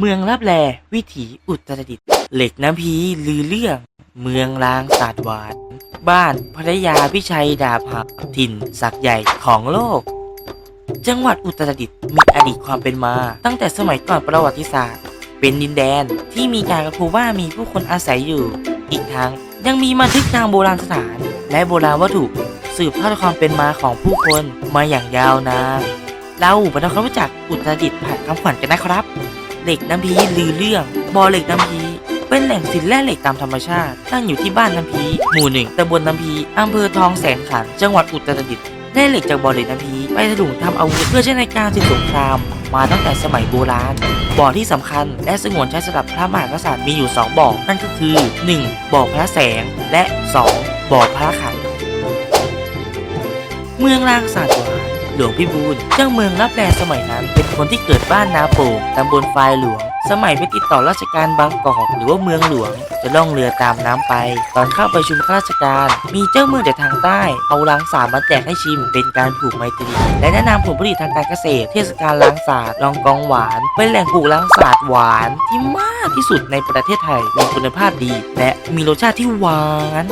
เมืองรับแลวิถีอุตรดิตถ์เหล็กน้ำพีลือเรื่อง เมืองลางศาสตร์วานบ้านพระยาพิชัยดาบหักถิ่นศักใหญ่ของโลก จังหวัดอุตรดิตถ์มีอดีตความเป็นมา ตั้งแต่สมัยก่อนประวัติศาสตร์ เป็นดินแดนที่มีการกระพูว่ามีผู้คนอาศัยอยู่ อีกทั้งยังมีบันทึกทางโบราณสถาน และโบราณวัตถุสืบทอดความเป็นมาของผู้คนมาอย่างยาวนานเราไปทำความรู้จักอุตรดิตถ์ผ่านคำขวัญกันนะครับ เหล็กน้ำพีลือเรื่องบ่อเหล็กน้ำพีเป็นแหล่งสินแร่เหล็กตามธรรมชาติ ตั้งอยู่ที่บ้านน้ำพีหมู่หนึ่งตำบลน้ำพีอำเภอทองแสนขันจังหวัดอุตรดิตถ์ได้เหล็กจากบ่อเหล็กน้ำพีไปถลุงทำอาวุธเพื่อใช้ในการศึกสงคราม มาตั้งแต่สมัยโบราณบ่อที่สำคัญและสงวนใช้สำหรับพระมหากษัตริย์มีอยู่ 2 บ่อนั่นก็คือ 1. บ่อพระแสง และ 2. บ่อพระขันเมืองลางสาดหวาน หลวงพิบูลเจ้าเมืองรับแลสมัยนั้น เป็นคนที่เกิดบ้านนาโป่งตำบลฝายหลวง สมัยไปติดต่อราชการบางกอกหรือว่าเมืองหลวง จะล่องเรือตามน้ำไป ตอนเข้าไปชุมข้าราชการ มีเจ้าเมืองจากทางใต้ เอาล้างสาดมาแจกให้ชิม เป็นการผูกไมตรีและแนะนำผลผลิตทางการเกษตร เทศกาลล้างสาดลองกองหวาน เป็นแหล่งปลูกล้างสาดหวานที่มากที่สุดในประเทศไทยมีคุณภาพดี และมีรสชาติที่หวาน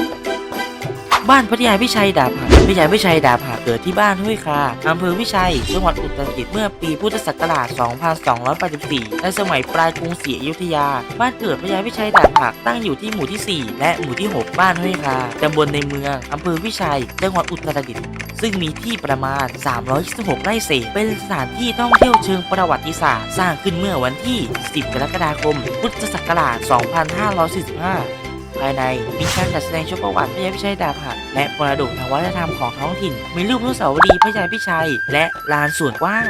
บ้านพระยาพิชัยดาบหักพระยาพิชัยดาบหักเกิดที่บ้านห้วยคาอำเภอพิชัย จังหวัดอุตรดิตถ์เมื่อปีพุทธศักราช 2284 ในสมัยปลายกรุงศรีอยุธยา บ้านเกิดพระยาพิชัยดาบหักตั้งอยู่ที่หมู่ที่ 4 และหมู่ที่ 6 บ้านห้วยคาตำบลในเมืองอำเภอพิชัย จังหวัดอุตรดิตถ์ซึ่งมีที่ประมาณ 326 ไร่เศษ เป็นสถานที่ท่องเที่ยวเชิงประวัติศาสตร์ สร้างขึ้นเมื่อวันที่ 10 กรกฎาคม พุทธศักราช 2545ายใน มีการจัดแสดงโชว์ประวัติพระยาพิชัยดาบหักและมรดกทางวัฒนธรรมของท้องถิ่น มีรูปอนุสาวรีย์พระยาพิชัย และลานส่วนกว้าง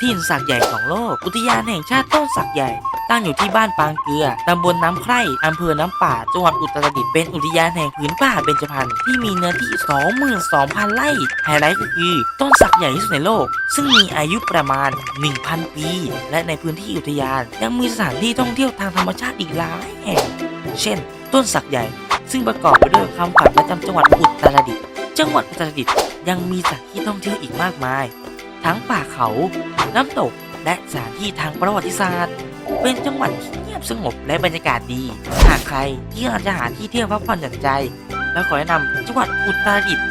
ถิ่นสักใหญ่ของโลก อุทยานแห่งชาติต้นสักใหญ่ ตั้งอยู่ที่บ้านปางเกลือ ตำบลน้ำไคร่อำเภอน้ำป่า จังหวัดอุตรดิตถ์ เป็นอุทยานแห่งผืนป่าเบญจพรรณที่มีเนื้อที่ 22,000 ไร่ ไฮไลท์ก็คือต้นสักใหญ่ที่สุดในโลก ซึ่งมีอายุประมาณ 1,000 ปี และในพื้นที่อุทยานยังมีสถานที่ท่องเที่ยวทางธรรมชาติอีกหลายแห่ง เช่น ต้นสักใหญ่ ซึ่งประกอบไปด้วยคำขวัญประจำจังหวัดอุตรดิตถ์จังหวัดอุตรดิตถ์ยังมีสถานที่ท่องเที่ยวอีกมากมาย ทั้งป่าเขา น้ำตก และสถานที่ทางประวัติศาสตร์ เป็นจังหวัดที่เงียบสงบและบรรยากาศดี หากใครที่อยากจะหาที่เที่ยวพักผ่อนหย่อนใจ แล้วขอแนะนำจังหวัดอุตรดิตถ์